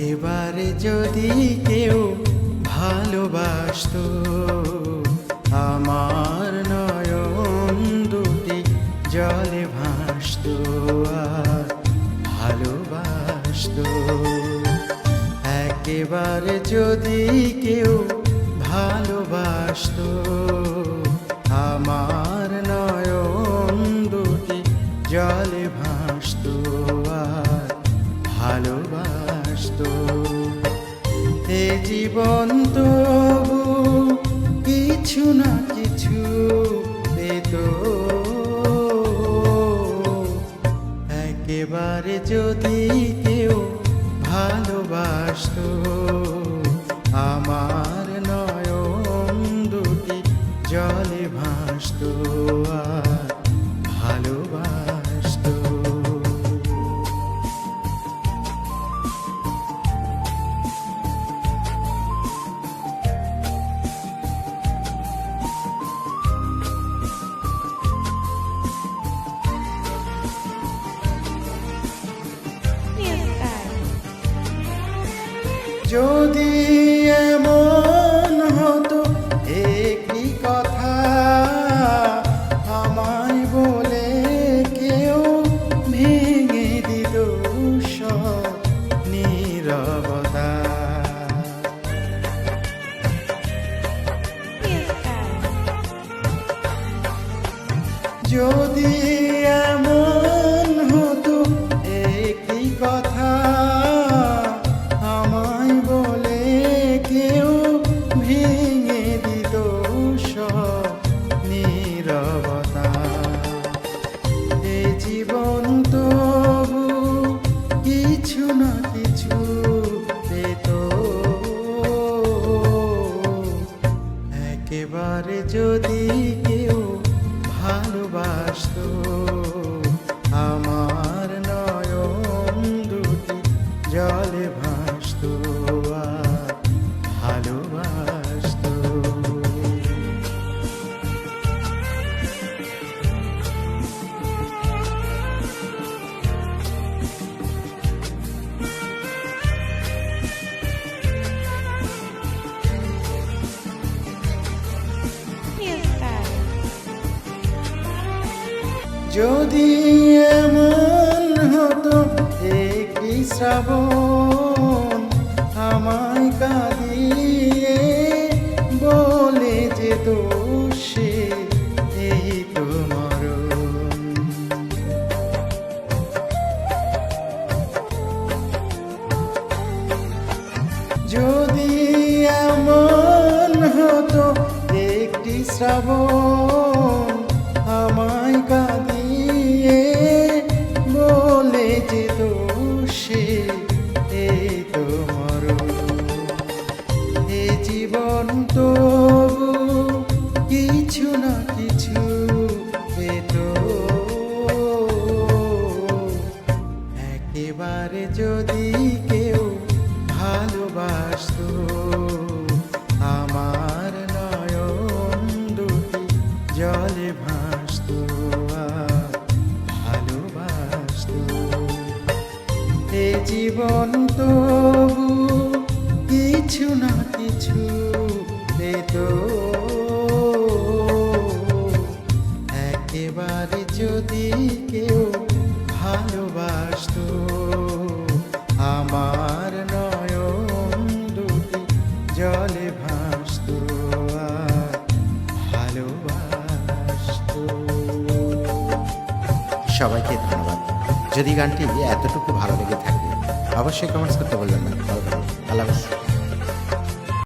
একেবারে যদি কেউ ভালোবাসতো, আমার নয়ন দুটি জলে ভাসতো ভালোবাসতো। একেবারে যদি কেউ ভালোবাসতো, আমার এ জীবন তবু কিছু না কিছু পেত। একেবারে যদি কেউ ভালোবাসতো। যদি এমন হতো একটি কথা আমায় বলে কেউ ভেঙে দিত সব নীরবতা। যদি এমন এ জীবন কিছু না কিছু একেবারে যদি কেউ ভালোবাসতো যদি এমন হতো, একটি শ্রাবণ আমায় কাঁদিয়ে বলে যে দোষে এই তো মরণ। যদি এমন হতো, একটি শ্রাবণ যদি কেউ ভালোবাসতো, আমার নয়ন দুটি জলে ভাসতো ভালোবাসতো। এ জীবন তবু কিছু না কিছু পেত। একেবারে যদি কেউ ভালোবাসতো সবাইকে ধন্যবাদ যদি গানটি এতটুকু ভালো লেগে থাকে অবশ্যই কমেন্টস করতে বললাম না।